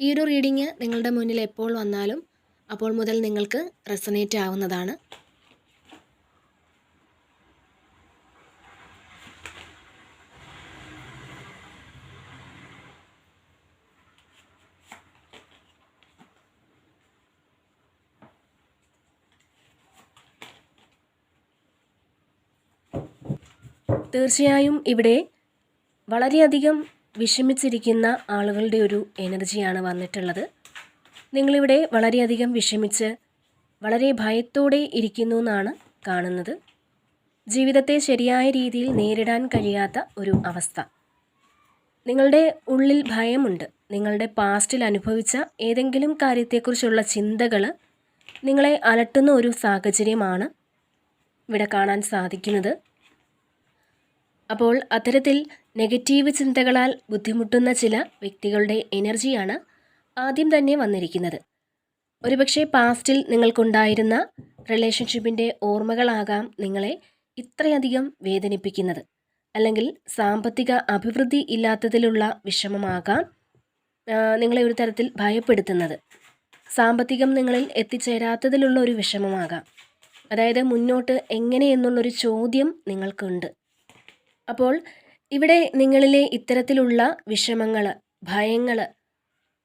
ഈ ഒരു റീഡിങ് നിങ്ങളുടെ മുന്നിൽ എപ്പോൾ വന്നാലും അപ്പോൾ മുതൽ നിങ്ങൾക്ക് റെസനേറ്റ് ആവുന്നതാണ്. തീർച്ചയായും ഇവിടെ വളരെയധികം വിഷമിച്ചിരിക്കുന്ന ആളുകളുടെ ഒരു എനർജിയാണ് വന്നിട്ടുള്ളത്. നിങ്ങളിവിടെ വളരെയധികം വിഷമിച്ച് വളരെ ഭയത്തോടെ ഇരിക്കുന്നു എന്നാണ് കാണുന്നത്. ജീവിതത്തെ ശരിയായ രീതിയിൽ നേരിടാൻ കഴിയാത്ത ഒരു അവസ്ഥ. നിങ്ങളുടെ ഉള്ളിൽ ഭയമുണ്ട്. നിങ്ങളുടെ പാസ്റ്റിൽ അനുഭവിച്ച ഏതെങ്കിലും കാര്യത്തെക്കുറിച്ചുള്ള ചിന്തകൾ നിങ്ങളെ അലട്ടുന്ന ഒരു സാഹചര്യമാണ് ഇവിടെ കാണാൻ സാധിക്കുന്നത്. അപ്പോൾ അത്തരത്തിൽ നെഗറ്റീവ് ചിന്തകളാൽ ബുദ്ധിമുട്ടുന്ന ചില വ്യക്തികളുടെ എനർജിയാണ് ആദ്യം തന്നെ വന്നിരിക്കുന്നത്. ഒരുപക്ഷെ പാസ്റ്റിൽ നിങ്ങൾക്കുണ്ടായിരുന്ന റിലേഷൻഷിപ്പിന്റെ ഓർമ്മകളാകാം നിങ്ങളെ ഇത്രയധികം വേദനിപ്പിക്കുന്നത്. അല്ലെങ്കിൽ സാമ്പത്തിക അഭിവൃദ്ധി ഇല്ലാത്തതിലുള്ള വിഷമമാകാം നിങ്ങളെ ഒരു തരത്തിൽ ഭയപ്പെടുത്തുന്നത്. സാമ്പത്തികം നിങ്ങളിൽ എത്തിച്ചേരാത്തതിലുള്ള ഒരു വിഷമമാകാം. അതായത് മുന്നോട്ട് എങ്ങനെയെന്നുള്ളൊരു ചോദ്യം നിങ്ങൾക്കുണ്ട്. അപ്പോൾ ഇവിടെ നിങ്ങളിലെ ഇത്തരത്തിലുള്ള വിഷമങ്ങൾ ഭയങ്ങൾ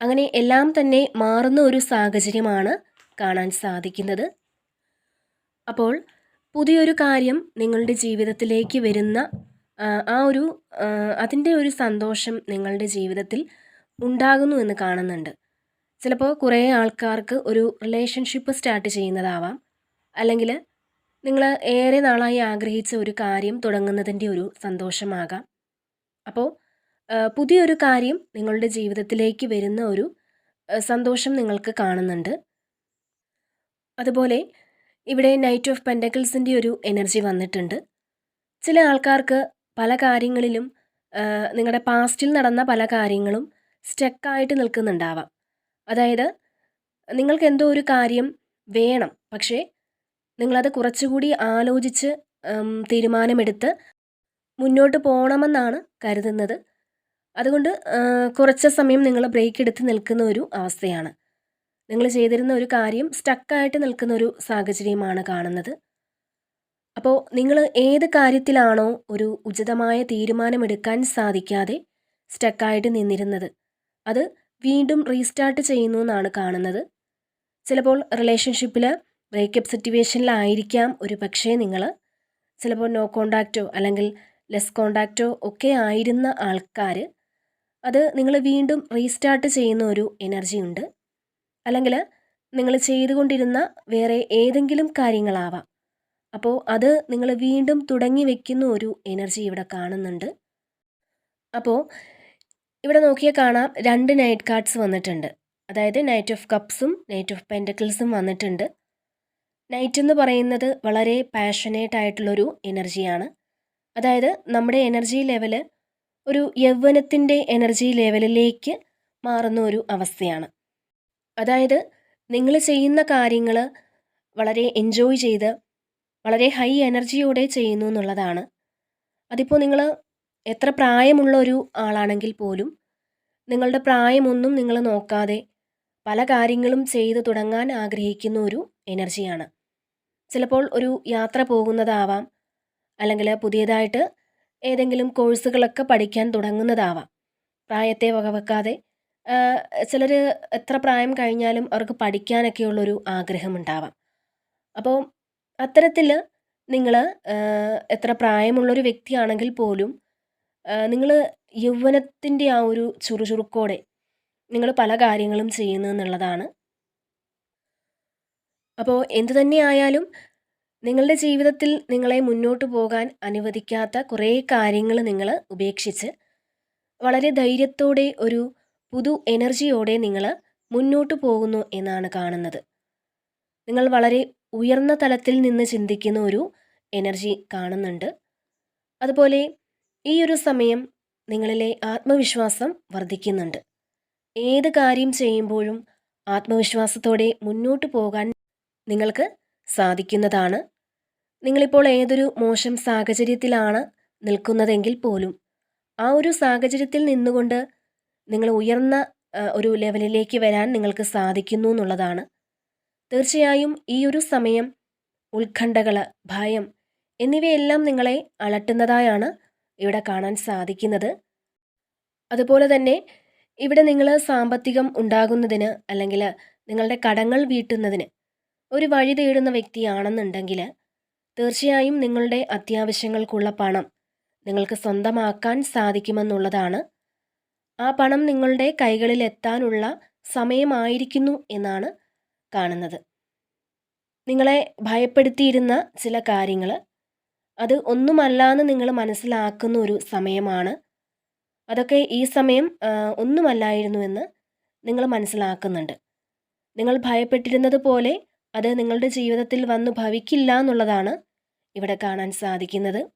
അങ്ങനെ എല്ലാം തന്നെ മാറുന്ന ഒരു സാഹചര്യമാണ് കാണാൻ സാധിക്കുന്നത്. അപ്പോൾ പുതിയൊരു കാര്യം നിങ്ങളുടെ ജീവിതത്തിലേക്ക് വരുന്ന ആ ഒരു അതിന്റെ ഒരു സന്തോഷം നിങ്ങളുടെ ജീവിതത്തിൽ ഉണ്ടാകുന്നു എന്ന് കാണുന്നുണ്ട്. ചിലപ്പോൾ കുറേ ആൾക്കാർക്ക് ഒരു റിലേഷൻഷിപ്പ് സ്റ്റാർട്ട് ചെയ്യുന്നതാവാം. അല്ലെങ്കിൽ നിങ്ങൾ ഏറെ നാളായി ആഗ്രഹിച്ച ഒരു കാര്യം തുടങ്ങുന്നതിന്റെ ഒരു സന്തോഷമാകാം. അപ്പോൾ പുതിയൊരു കാര്യം നിങ്ങളുടെ ജീവിതത്തിലേക്ക് വരുന്ന ഒരു സന്തോഷം നിങ്ങൾക്ക് കാണുന്നുണ്ട്. അതുപോലെ ഇവിടെ നൈറ്റ് ഓഫ് പെൻഡക്കിൾസിന്റെ ഒരു എനർജി വന്നിട്ടുണ്ട്. ചില ആൾക്കാർക്ക് പല കാര്യങ്ങളിലും നിങ്ങളുടെ പാസ്റ്റിൽ നടന്ന പല കാര്യങ്ങളും സ്റ്റക്കായിട്ട് നിൽക്കുന്നുണ്ടാവാം. അതായത് നിങ്ങൾക്ക് എന്തോ ഒരു കാര്യം വേണം പക്ഷേ നിങ്ങളത് കുറച്ചുകൂടി ആലോചിച്ച് തീരുമാനമെടുത്ത് മുന്നോട്ട് പോകണമെന്നാണ് കരുതുന്നത്. അതുകൊണ്ട് കുറച്ച് സമയം നിങ്ങൾ ബ്രേക്ക് എടുത്ത് നിൽക്കുന്ന ഒരു അവസ്ഥയാണ്. നിങ്ങൾ ചെയ്തിരുന്ന ഒരു കാര്യം സ്റ്റക്കായിട്ട് നിൽക്കുന്ന ഒരു സാഹചര്യമാണ് കാണുന്നത്. അപ്പോൾ നിങ്ങൾ ഏത് കാര്യത്തിലാണോ ഒരു ഉചിതമായ തീരുമാനമെടുക്കാൻ സാധിക്കാതെ സ്റ്റക്കായിട്ട് നിന്നിരുന്നത് അത് വീണ്ടും റീസ്റ്റാർട്ട് ചെയ്യുന്നു എന്നാണ് കാണുന്നത്. ചിലപ്പോൾ റിലേഷൻഷിപ്പിൽ ബ്രേക്കപ്പ് സിറ്റുവേഷനിലായിരിക്കാം ഒരു പക്ഷേ നിങ്ങൾ ചിലപ്പോൾ നോ കോണ്ടാക്റ്റോ അല്ലെങ്കിൽ ലെസ് കോണ്ടാക്റ്റോ ഒക്കെ ആയിരുന്ന ആൾക്കാർ അത് നിങ്ങൾ വീണ്ടും റീസ്റ്റാർട്ട് ചെയ്യുന്ന ഒരു എനർജി ഉണ്ട്. അല്ലെങ്കിൽ നിങ്ങൾ ചെയ്തുകൊണ്ടിരുന്ന വേറെ ഏതെങ്കിലും കാര്യങ്ങളാവാം. അപ്പോൾ അത് നിങ്ങൾ വീണ്ടും തുടങ്ങി വെക്കുന്ന ഒരു എനർജി ഇവിടെ കാണുന്നുണ്ട്. അപ്പോൾ ഇവിടെ നോക്കിയാൽ കാണാം രണ്ട് നൈറ്റ് കാർഡ്സ് വന്നിട്ടുണ്ട്. അതായത് നൈറ്റ് ഓഫ് കപ്സും നൈറ്റ് ഓഫ് പെന്റക്കിൾസും വന്നിട്ടുണ്ട്. നൈറ്റ് എന്ന് പറയുന്നത് വളരെ പാഷനേറ്റ് ആയിട്ടുള്ളൊരു എനർജിയാണ് അതായത് നമ്മുടെ എനർജി ലെവൽ ഒരു യൗവനത്തിന്റെ എനർജി ലെവലിലേക്ക് മാറുന്ന ഒരു അവസ്ഥയാണ്. അതായത് നിങ്ങൾ ചെയ്യുന്ന കാര്യങ്ങൾ വളരെ എൻജോയ് ചെയ്ത് വളരെ ഹൈ എനർജിയോടെ ചെയ്യുന്നു എന്നുള്ളതാണ്. അതിപ്പോൾ നിങ്ങൾ എത്ര പ്രായമുള്ള ഒരു ആളാണെങ്കിൽ പോലും നിങ്ങളുടെ പ്രായമൊന്നും നിങ്ങൾ നോക്കാതെ പല കാര്യങ്ങളും ചെയ്തു തുടങ്ങാൻ ആഗ്രഹിക്കുന്ന ഒരു എനർജിയാണ് ചിലപ്പോൾ ഒരു യാത്ര പോകുന്നതാവാം. അല്ലെങ്കിൽ പുതിയതായിട്ട് ഏതെങ്കിലും കോഴ്സുകളൊക്കെ പഠിക്കാൻ തുടങ്ങുന്നതാവാം. പ്രായത്തെ വകവെക്കാതെ ചിലർ എത്ര പ്രായം കഴിഞ്ഞാലും അവർക്ക് പഠിക്കാനൊക്കെയുള്ളൊരു ആഗ്രഹമുണ്ടാവാം. അപ്പോൾ അത്തരത്തിൽ നിങ്ങൾ എത്ര പ്രായമുള്ളൊരു വ്യക്തിയാണെങ്കിൽ പോലും നിങ്ങൾ യൗവനത്തിന്റെ ആ ഒരു ചുറുചുറുക്കോടെ നിങ്ങൾ പല കാര്യങ്ങളും ചെയ്യുന്നു എന്നുള്ളതാണ് അപ്പോൾ എന്തു തന്നെയായാലും നിങ്ങളുടെ ജീവിതത്തിൽ നിങ്ങളെ മുന്നോട്ട് പോകാൻ അനുവദിക്കാത്ത കുറേ കാര്യങ്ങൾ നിങ്ങൾ ഉപേക്ഷിച്ച് വളരെ ധൈര്യത്തോടെ ഒരു പുതു എനർജിയോടെ നിങ്ങൾ മുന്നോട്ട് പോകുന്നു എന്നാണ് കാണുന്നത്. നിങ്ങൾ വളരെ ഉയർന്ന തലത്തിൽ നിന്ന് ചിന്തിക്കുന്ന ഒരു എനർജി കാണുന്നുണ്ട്. അതുപോലെ ഈ ഒരു സമയം നിങ്ങളിലെ ആത്മവിശ്വാസം വർദ്ധിക്കുന്നുണ്ട്. ഏത് കാര്യം ചെയ്യുമ്പോഴും ആത്മവിശ്വാസത്തോടെ മുന്നോട്ട് പോകാൻ നിങ്ങൾക്ക് സാധിക്കുന്നതാണ്. നിങ്ങളിപ്പോൾ ഏതൊരു മോശം സാഹചര്യത്തിലാണ് നിൽക്കുന്നതെങ്കിൽ പോലും ആ ഒരു സാഹചര്യത്തിൽ നിന്നുകൊണ്ട് നിങ്ങൾ ഉയർന്ന ഒരു ലെവലിലേക്ക് വരാൻ നിങ്ങൾക്ക് സാധിക്കുന്നു എന്നുള്ളതാണ്. തീർച്ചയായും ഈ ഒരു സമയം ഉത്കണ്ഠകൾ ഭയം എന്നിവയെല്ലാം നിങ്ങളെ അലട്ടുന്നതായാണ് ഇവിടെ കാണാൻ സാധിക്കുന്നത്. അതുപോലെ തന്നെ ഇവിടെ നിങ്ങൾ സാമ്പത്തികം ഉണ്ടാകുന്നതിന് അല്ലെങ്കിൽ നിങ്ങളുടെ കടങ്ങൾ വീട്ടുന്നതിന് ഒരു വഴി തേടുന്ന വ്യക്തിയാണെന്നുണ്ടെങ്കിൽ തീർച്ചയായും നിങ്ങളുടെ അത്യാവശ്യങ്ങൾക്കുള്ള പണം നിങ്ങൾക്ക് സ്വന്തമാക്കാൻ സാധിക്കുമെന്നുള്ളതാണ്. ആ പണം നിങ്ങളുടെ കൈകളിൽ എത്താനുള്ള സമയമായിരിക്കുന്നു എന്നാണ് കാണുന്നത്. നിങ്ങളെ ഭയപ്പെടുത്തിയിരുന്ന ചില കാര്യങ്ങൾ അത് ഒന്നുമല്ലാന്ന് നിങ്ങൾ മനസ്സിലാക്കുന്ന ഒരു സമയമാണ്. അതൊക്കെ ഈ സമയം ഒന്നുമല്ലായിരുന്നു എന്ന് നിങ്ങൾ മനസ്സിലാക്കുന്നുണ്ട്. നിങ്ങൾ ഭയപ്പെട്ടിരുന്നത് പോലെ അത് നിങ്ങളുടെ ജീവിതത്തിൽ വന്നു ഭവിക്കില്ല എന്നുള്ളതാണ് ഇവിടെ കാണാൻ സാധിക്കുന്നത്.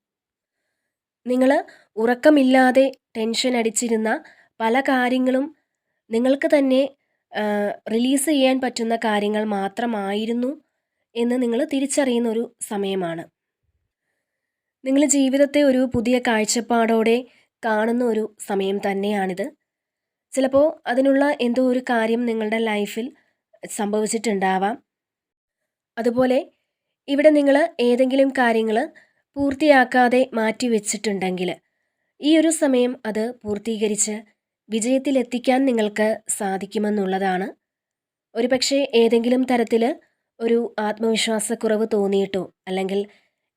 നിങ്ങൾ ഉറക്കമില്ലാതെ ടെൻഷൻ അടിച്ചിരുന്ന പല കാര്യങ്ങളും നിങ്ങൾക്ക് തന്നെ റിലീസ് ചെയ്യാൻ പറ്റുന്ന കാര്യങ്ങൾ മാത്രമായിരുന്നു എന്ന് നിങ്ങൾ തിരിച്ചറിയുന്ന ഒരു സമയമാണ്. നിങ്ങൾ ജീവിതത്തെ ഒരു പുതിയ കാഴ്ചപ്പാടോടെ കാണുന്ന ഒരു സമയം തന്നെയാണിത്. ചിലപ്പോൾ അതിനുള്ള എന്തോ ഒരു കാര്യം നിങ്ങളുടെ ലൈഫിൽ സംഭവിച്ചിട്ടുണ്ടാവാം. അതുപോലെ ഇവിടെ നിങ്ങൾ ഏതെങ്കിലും കാര്യങ്ങൾ പൂർത്തിയാക്കാതെ മാറ്റിവെച്ചിട്ടുണ്ടെങ്കിൽ ഈ ഒരു സമയം അത് പൂർത്തീകരിച്ച് വിജയത്തിലെത്തിക്കാൻ നിങ്ങൾക്ക് സാധിക്കുമെന്നുള്ളതാണ്. ഒരുപക്ഷെ ഏതെങ്കിലും തരത്തിൽ ഒരു ആത്മവിശ്വാസക്കുറവ് തോന്നിയിട്ടോ അല്ലെങ്കിൽ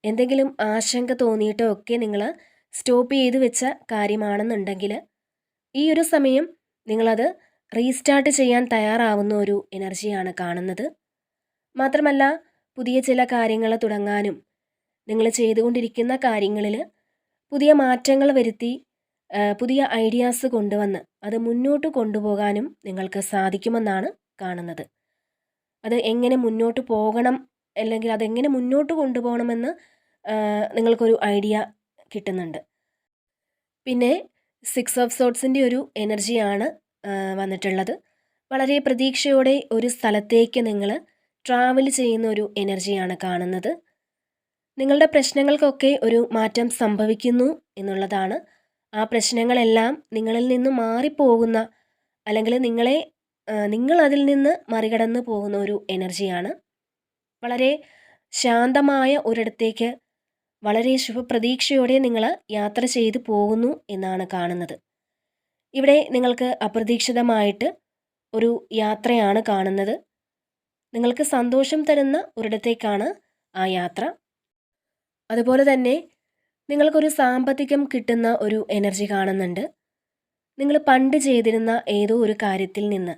എന്തെങ്കിലും ആശങ്ക തോന്നിയിട്ടോ ഒക്കെ നിങ്ങൾ സ്റ്റോപ്പ് ചെയ്തു വെച്ച കാര്യമാണെന്നുണ്ടെങ്കിൽ ഈ ഒരു സമയം നിങ്ങളത് റീസ്റ്റാർട്ട് ചെയ്യാൻ തയ്യാറാവുന്ന ഒരു എനർജിയാണ് കാണുന്നത്. മാത്രമല്ല പുതിയ ചില കാര്യങ്ങൾ തുടങ്ങാനും. നിങ്ങൾ ചെയ്തുകൊണ്ടിരിക്കുന്ന കാര്യങ്ങളിൽ പുതിയ മാറ്റങ്ങൾ വരുത്തി പുതിയ ഐഡിയാസ് കൊണ്ടുവന്ന് അത് മുന്നോട്ട് കൊണ്ടുപോകാനും നിങ്ങൾക്ക് സാധിക്കുമെന്നാണ് കാണുന്നത്. അത് എങ്ങനെ മുന്നോട്ട് പോകണം അല്ലെങ്കിൽ അതെങ്ങനെ മുന്നോട്ട് കൊണ്ടുപോകണമെന്ന് നിങ്ങൾക്കൊരു ഐഡിയ കിട്ടുന്നുണ്ട്. പിന്നെ സിക്സ് ഓഫ് സോട്ട്സിന്റെ ഒരു എനർജിയാണ് വന്നിട്ടുള്ളത്. വളരെ പ്രതീക്ഷയോടെ ഒരു സ്ഥലത്തേക്ക് നിങ്ങൾ ട്രാവൽ ചെയ്യുന്ന ഒരു എനർജിയാണ് കാണുന്നത്. നിങ്ങളുടെ പ്രശ്നങ്ങൾക്കൊക്കെ ഒരു മാറ്റം സംഭവിക്കുന്നു എന്നുള്ളതാണ്. ആ പ്രശ്നങ്ങളെല്ലാം നിങ്ങളിൽ നിന്ന് മാറിപ്പോകുന്ന അല്ലെങ്കിൽ നിങ്ങളെ നിങ്ങൾ അതിൽ നിന്ന് മറികടന്ന് പോകുന്ന ഒരു എനർജിയാണ് വളരെ ശാന്തമായ ഒരിടത്തേക്ക് വളരെ ശുഭപ്രതീക്ഷയോടെ നിങ്ങൾ യാത്ര ചെയ്തു പോകുന്നു എന്നാണ് കാണുന്നത്. ഇവിടെ നിങ്ങൾക്ക് അപ്രതീക്ഷിതമായിട്ട് ഒരു യാത്രയാണ് കാണുന്നത്. നിങ്ങൾക്ക് സന്തോഷം തരുന്ന ഒരിടത്തേക്കാണ് ആ യാത്ര. അതുപോലെ തന്നെ നിങ്ങൾക്കൊരു സാമ്പത്തികം കിട്ടുന്ന ഒരു എനർജി കാണുന്നുണ്ട്. നിങ്ങൾ പണ്ട് ചെയ്തിരുന്ന ഏതോ ഒരു കാര്യത്തിൽ നിന്ന്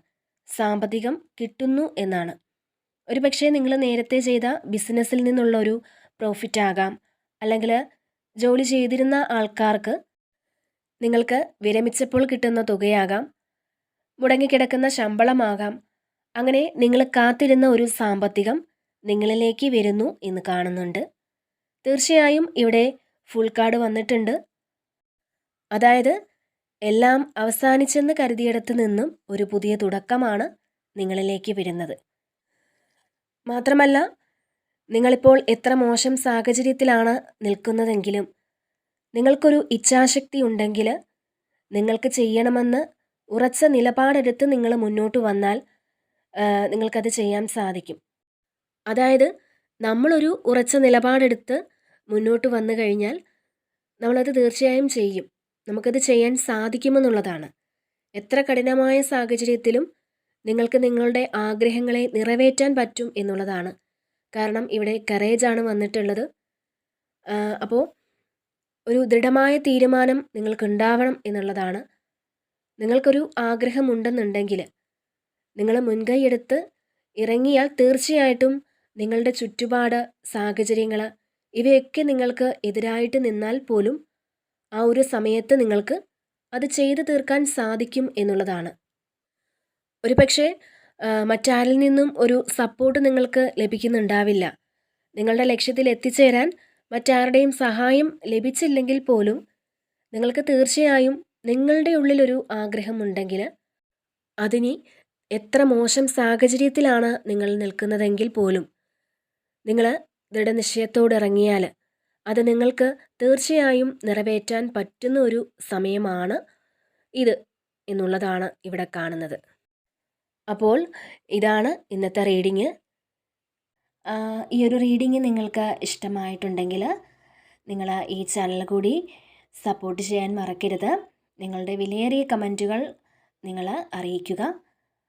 സാമ്പത്തികം കിട്ടുന്നു എന്നാണ്. ഒരു പക്ഷേ നിങ്ങൾ നേരത്തെ ചെയ്ത ബിസിനസ്സിൽ നിന്നുള്ള ഒരു പ്രോഫിറ്റ് ആകാം. അല്ലെങ്കിൽ ജോലി ചെയ്തിരുന്ന ആൾക്കാർക്ക് നിങ്ങൾക്ക് വിരമിച്ചപ്പോൾ കിട്ടുന്ന തുകയാകാം. മുടങ്ങിക്കിടക്കുന്ന ശമ്പളമാകാം. അങ്ങനെ നിങ്ങൾ കാത്തിരുന്ന ഒരു സാമ്പത്തികം നിങ്ങളിലേക്ക് വരുന്നു എന്ന് കാണുന്നുണ്ട്. തീർച്ചയായും ഇവിടെ ഫുൾ കാർഡ് വന്നിട്ടുണ്ട്. അതായത് എല്ലാം അവസാനിച്ചെന്ന് കരുതിയിടത്ത് നിന്നും ഒരു പുതിയ തുടക്കമാണ് നിങ്ങളിലേക്ക് വരുന്നത്. മാത്രമല്ല നിങ്ങളിപ്പോൾ എത്ര മോശം സാഹചര്യത്തിലാണ് നിൽക്കുന്നതെങ്കിലും നിങ്ങൾക്കൊരു ഇച്ഛാശക്തി ഉണ്ടെങ്കിൽ നിങ്ങൾക്ക് ചെയ്യണമെന്ന് ഉറച്ച നിലപാടെടുത്ത് നിങ്ങൾ മുന്നോട്ട് വന്നാൽ നിങ്ങൾക്കത് ചെയ്യാൻ സാധിക്കും. അതായത് നമ്മളൊരു ഉറച്ച നിലപാടെടുത്ത് മുന്നോട്ട് വന്നു കഴിഞ്ഞാൽ നമ്മളത് തീർച്ചയായും ചെയ്യും. നമുക്കത് ചെയ്യാൻ സാധിക്കുമെന്നുള്ളതാണ്. എത്ര കഠിനമായ സാഹചര്യത്തിലും നിങ്ങൾക്ക് നിങ്ങളുടെ ആഗ്രഹങ്ങളെ നിറവേറ്റാൻ പറ്റും എന്നുള്ളതാണ്. കാരണം ഇവിടെ കറേജാണ് വന്നിട്ടുള്ളത്. അപ്പോൾ ഒരു ദൃഢമായ തീരുമാനം നിങ്ങൾക്കുണ്ടാവണം എന്നുള്ളതാണ്. നിങ്ങൾക്കൊരു ആഗ്രഹമുണ്ടെന്നുണ്ടെങ്കിൽ നിങ്ങൾ മുൻകൈയെടുത്ത് ഇറങ്ങിയാൽ തീർച്ചയായിട്ടും നിങ്ങളുടെ ചുറ്റുപാട് സാഹചര്യങ്ങൾ ഇവയൊക്കെ നിങ്ങൾക്ക് എതിരായിട്ട് നിന്നാൽ പോലും ആ ഒരു സമയത്ത് നിങ്ങൾക്ക് അത് ചെയ്തു തീർക്കാൻ സാധിക്കും എന്നുള്ളതാണ്. ഒരു പക്ഷേ മറ്റാരിൽ നിന്നും ഒരു സപ്പോർട്ട് നിങ്ങൾക്ക് ലഭിക്കുന്നുണ്ടാവില്ല. നിങ്ങളുടെ ലക്ഷ്യത്തിൽ എത്തിച്ചേരാൻ മറ്റാരുടെയും സഹായം ലഭിച്ചില്ലെങ്കിൽ പോലും നിങ്ങൾക്ക് തീർച്ചയായും നിങ്ങളുടെ ഉള്ളിലൊരു ആഗ്രഹമുണ്ടെങ്കിൽ അതിനി എത്ര മോശം സാഹചര്യത്തിലാണ് നിങ്ങൾ നിൽക്കുന്നതെങ്കിൽ പോലും. നിങ്ങൾ ദൃഢനിശ്ചയത്തോട് ഇറങ്ങിയാൽ അത് നിങ്ങൾക്ക് തീർച്ചയായും നിറവേറ്റാൻ പറ്റുന്ന ഒരു സമയമാണ് ഇത് എന്നുള്ളതാണ് ഇവിടെ കാണുന്നത്. അപ്പോൾ ഇതാണ് ഇന്നത്തെ റീഡിങ്. ഈ ഒരു റീഡിങ് നിങ്ങൾക്ക് ഇഷ്ടമായിട്ടുണ്ടെങ്കിൽ നിങ്ങൾ ഈ ചാനൽ കൂടി സപ്പോർട്ട് ചെയ്യാൻ മറക്കരുത്. നിങ്ങളുടെ വിലയേറിയ കമന്റുകൾ നിങ്ങൾ അറിയിക്കുക.